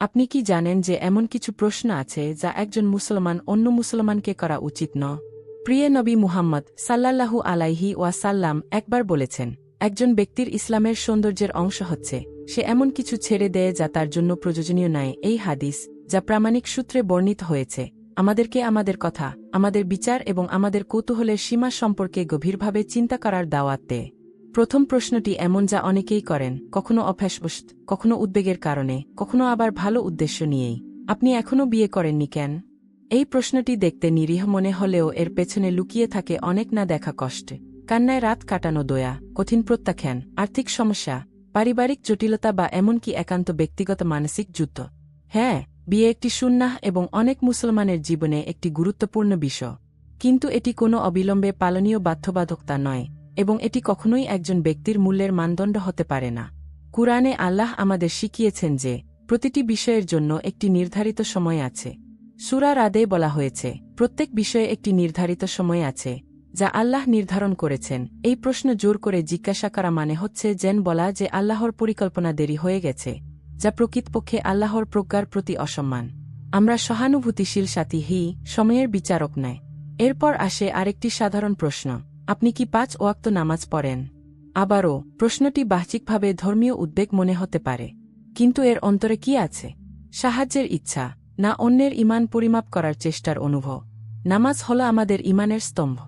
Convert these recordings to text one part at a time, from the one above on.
আপনি কি জানেন যে এমন কিছু প্রশ্ন আছে যা একজন মুসলমান অন্য মুসলমানকে করা উচিত ন? প্রিয় নবী মুহাম্মদ সাল্লাল্লাহু আলাইহি ওয়াসাল্লাম একবার বলেছেন, একজন ব্যক্তির ইসলামের সৌন্দর্যের অংশ হচ্ছে, সে এমন কিছু ছেড়ে দেয় যা তার জন্য প্রয়োজনীয় নয়। এই হাদিস, যা প্রামাণিক সূত্রে বর্ণিত হয়েছে, আমাদেরকে আমাদের কথা, আমাদের বিচার এবং আমাদের কৌতূহলের সীমা সম্পর্কে গভীরভাবে চিন্তা করার দাওয়াত দেয়। প্রথম প্রশ্নটি এমন যা অনেকেই করেন, কখনো অভ্যাসবশ কখনো উদ্বেগের কারণে, কখনো আবার ভালো উদ্দেশ্য নিয়েই। আপনি এখনও বিয়ে করেননি কেন? এই প্রশ্নটি দেখতে নিরীহ মনে হলেও এর পেছনে লুকিয়ে থাকে অনেক না দেখা কষ্ট। কান্নায় রাত কাটানো দয়া, কঠিন প্রত্যাখ্যান, আর্থিক সমস্যা, পারিবারিক জটিলতা বা এমনকি একান্ত ব্যক্তিগত মানসিক যুদ্ধ। হ্যাঁ বিয়ে একটি সুন্নাহ এবং অনেক মুসলমানের জীবনে একটি গুরুত্বপূর্ণ বিষয়। কিন্তু এটি কোনো অবিলম্বে পালনীয় বাধ্যবাধকতা নয়। এবং এটি কখনোই একজন ব্যক্তির মূল্যের মানদণ্ড হতে পারে না। কুরআনে আল্লাহ আমাদের শিখিয়েছেন যে, প্রতিটি বিষয়ের জন্য একটি নির্ধারিত সময় আছে। সুরা রাদে বলা হয়েছে, প্রত্যেক বিষয়ে একটি নির্ধারিত সময় আছে, যা আল্লাহ নির্ধারণ করেছেন। এই প্রশ্ন জোর করে জিজ্ঞাসা করা মানে হচ্ছে যেন বলা যে আল্লাহর পরিকল্পনা দেরি হয়ে গেছে, যা প্রকৃতপক্ষে আল্লাহর প্রজ্ঞার প্রতি অসম্মান। আমরা সহানুভূতিশীল সাথী হি, সময়ের বিচারক নেয়। এরপর আসে আরেকটি সাধারণ প্রশ্ন। আপনি কি পাঁচ ওয়াক্ত নামাজ পড়েন? আবারও, প্রশ্নটি বাহ্যিকভাবে ধর্মীয় উদ্বেগ মনে হতে পারে। কিন্তু এর অন্তরে কি আছে? সাহায্যের ইচ্ছা, না অন্যের ইমান পরিমাপ করার চেষ্টার অনুভব। নামাজ হল আমাদের ইমানের স্তম্ভ,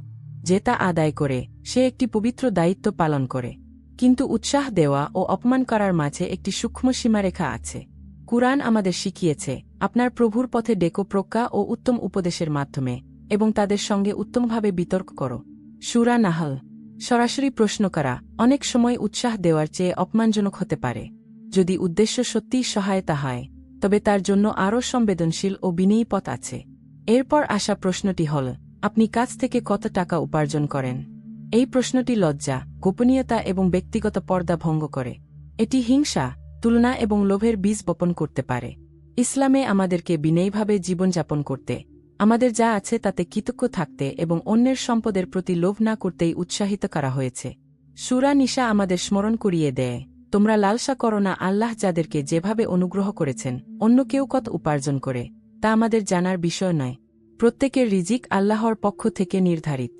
যে তা আদায় করে, সে একটি পবিত্র দায়িত্ব পালন করে। কিন্তু উৎসাহ দেওয়া ও অপমান করার মাঝে একটি সূক্ষ্ম সীমারেখা আছে। কুরআন আমাদের শিখিয়েছে, আপনার প্রভুর পথে ডেকো প্রজ্ঞা ও উত্তম উপদেশের মাধ্যমে, এবং তাদের সঙ্গে উত্তমভাবে বিতর্ক করো। সুরা নাহল, সরাসরি প্রশ্ন করা, অনেক সময় উৎসাহ দেওয়ার চেয়ে অপমানজনক হতে পারে। যদি উদ্দেশ্য সত্যিই সহায়তা হয়, তবে তার জন্য আরও সংবেদনশীল ও বিনেয়ী পথ আছে। এরপর আসা প্রশ্নটি হল, আপনি কাজ থেকে কত টাকা উপার্জন করেন? এই প্রশ্নটি লজ্জা, গোপনীয়তা এবং ব্যক্তিগত পর্দা ভঙ্গ করে। এটি হিংসা, তুলনা এবং লোভের বীজ বপন করতে পারে। ইসলামে আমাদেরকে বিনয়ীভাবে জীবনযাপন করতে আমাদের যা আছে তাতে কৃতজ্ঞ থাকতে এবং অন্যের সম্পদের প্রতি লোভ না করতেই উৎসাহিত করা হয়েছে। সুরা নিশা আমাদের স্মরণ করিয়ে দেয়, তোমরা লালসা করো না আল্লাহ যাদেরকে যেভাবে অনুগ্রহ করেছেন, অন্য কেউ কত উপার্জন করে, তা আমাদের জানার বিষয় নয়। প্রত্যেকের রিজিক আল্লাহর পক্ষ থেকে নির্ধারিত।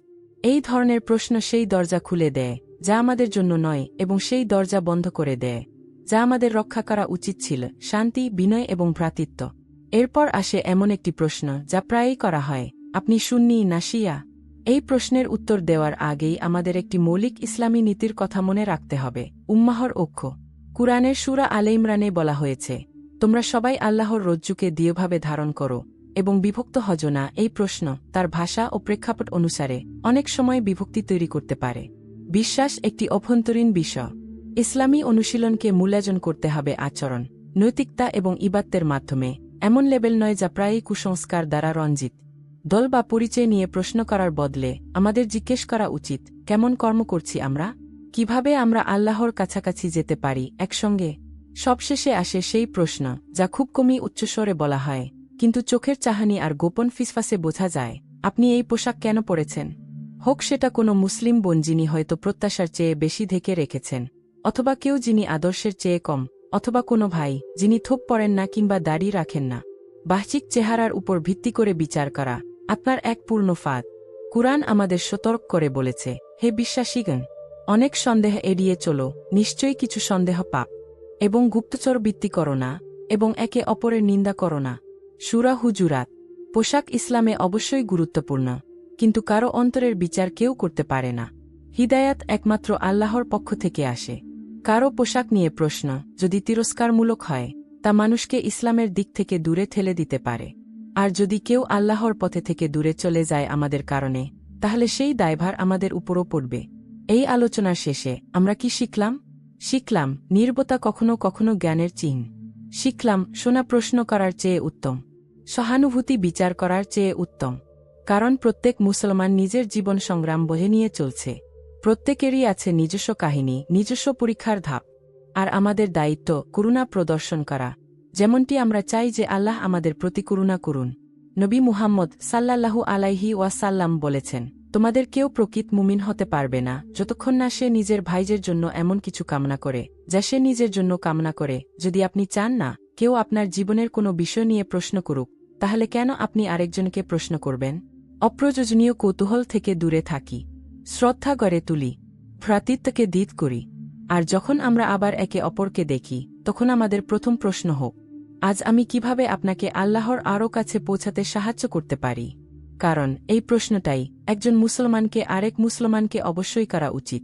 এই ধরনের প্রশ্ন সেই দরজা খুলে দেয়, যা আমাদের জন্য নয় এবং সেই দরজা বন্ধ করে দেয়, যা আমাদের রক্ষা করা উচিত ছিল, শান্তি, বিনয় এবং ভ্রাতৃত্ব। এরপর আসে এমন একটি প্রশ্ন যা প্রায়ই করা হয়, আপনি সুন্নি না শিয়া? এই প্রশ্নের উত্তর দেওয়ার আগেই আমাদের একটি মৌলিক ইসলামী নীতির কথা মনে রাখতে হবে, উম্মাহর অক্ষ কুরআনের সুরা আলে ইমরানে বলা হয়েছে, তোমরা সবাই আল্লাহর রজ্জুকে দৃঢ়ভাবে ধারণ করো এবং বিভক্ত হজনা এই প্রশ্ন তার ভাষা ও প্রেক্ষাপট অনুসারে অনেক সময় বিভক্তি তৈরি করতে পারে। বিশ্বাস একটি অভ্যন্তরীণ বিষয়। ইসলামী অনুশীলনকে মূল্যায়ন করতে হবে আচরণ, নৈতিকতা এবং ইবাত্তের মাধ্যমে। এমন লেবেল নয় যা প্রায়ই কুসংস্কার দ্বারা রঞ্জিত। দল বা পরিচয় নিয়ে প্রশ্ন করার বদলে আমাদের জিজ্ঞেস করা উচিত, কেমন কর্ম করছি আমরা? কীভাবে আমরা আল্লাহর কাছাকাছি যেতে পারি একসঙ্গে? সবশেষে আসে সেই প্রশ্ন, যা খুব কমই উচ্চস্বরে বলা হয়। কিন্তু চোখের চাহানি আর গোপন ফিসফাসে বোঝা যায়, আপনি এই পোশাক কেন পরেছেন? হোক সেটা কোনো মুসলিম বোন যিনি হয়তো প্রত্যাশার চেয়ে বেশি ঢেকে রেখেছেন, অথবা কেউ যিনি আদর্শের চেয়ে কম। অথবা কোনো ভাই, যিনি থোপ পড়েন না কিংবা দাড়ি রাখেন না। বাহ্যিক চেহারার উপর ভিত্তি করে বিচার করা, আপনার এক পূর্ণ ফাঁদ। কুরআন আমাদের সতর্ক করে বলেছে, হে বিশ্বাসীগণ, অনেক সন্দেহ এড়িয়ে চলো, নিশ্চয়ই কিছু সন্দেহ পাপ। এবং গুপ্তচর বৃত্তি করো না, এবং একে অপরের নিন্দা করো না। সুরা হুজুরাত, পোশাক ইসলামে অবশ্যই গুরুত্বপূর্ণ, কিন্তু কারও অন্তরের বিচার কেউ করতে পারে না। হিদায়াত একমাত্র আল্লাহর পক্ষ থেকে আসে। কারও পোশাক নিয়ে প্রশ্ন, যদি তিরস্কারমূলক হয়, তা মানুষকে ইসলামের দিক থেকে দূরে ঠেলে দিতে পারে। আর যদি কেউ আল্লাহর পথে থেকে দূরে চলে যায় আমাদের কারণে, তাহলে সেই দায়ভার আমাদের উপরও পড়বে। এই আলোচনার শেষে আমরা কি শিখলাম? শিখলাম, নির্বতা কখনো কখনো জ্ঞানের চিহ্ন। শিখলাম, শোনা প্রশ্ন করার চেয়ে উত্তম। সহানুভূতি বিচার করার চেয়ে উত্তম। কারণ প্রত্যেক মুসলমান নিজের জীবন সংগ্রাম বহে নিয়ে চলছে। প্রত্যেকেরই আছে নিজস্ব কাহিনী, নিজস্ব পরীক্ষার ধাপ, আর আমাদের দায়িত্ব করুণা প্রদর্শন করা। যেমনটি আমরা চাই যে আল্লাহ আমাদের প্রতি করুণা করুন। নবী মুহাম্মদ সাল্লাল্লাহু আলাইহি ওয়াসাল্লাম বলেছেন, তোমাদের কেউ প্রকৃত মুমিন হতে পারবে না, যতক্ষণ না সে নিজের ভাইজের জন্য এমন কিছু কামনা করে, যা সে নিজের জন্য কামনা করে। যদি আপনি চান না, কেউ আপনার জীবনের কোনো বিষয় নিয়ে প্রশ্ন করুক, তাহলে কেন আপনি আরেকজনকে প্রশ্ন করবেন? অপ্রয়োজনীয় কৌতূহল থেকে দূরে থাকি। শ্রদ্ধা গড়ে তুলি, ভ্রাতৃত্বকে দিত করি, আর যখন আমরা আবার একে অপরকে দেখি, তখন আমাদের প্রথম প্রশ্ন হোক, আজ আমি কীভাবে আপনাকে আল্লাহর আরও কাছে পৌঁছাতে সাহায্য করতে পারি? কারণ এই প্রশ্নটাই একজন মুসলমানকে আরেক মুসলমানকে অবশ্যই করা উচিত।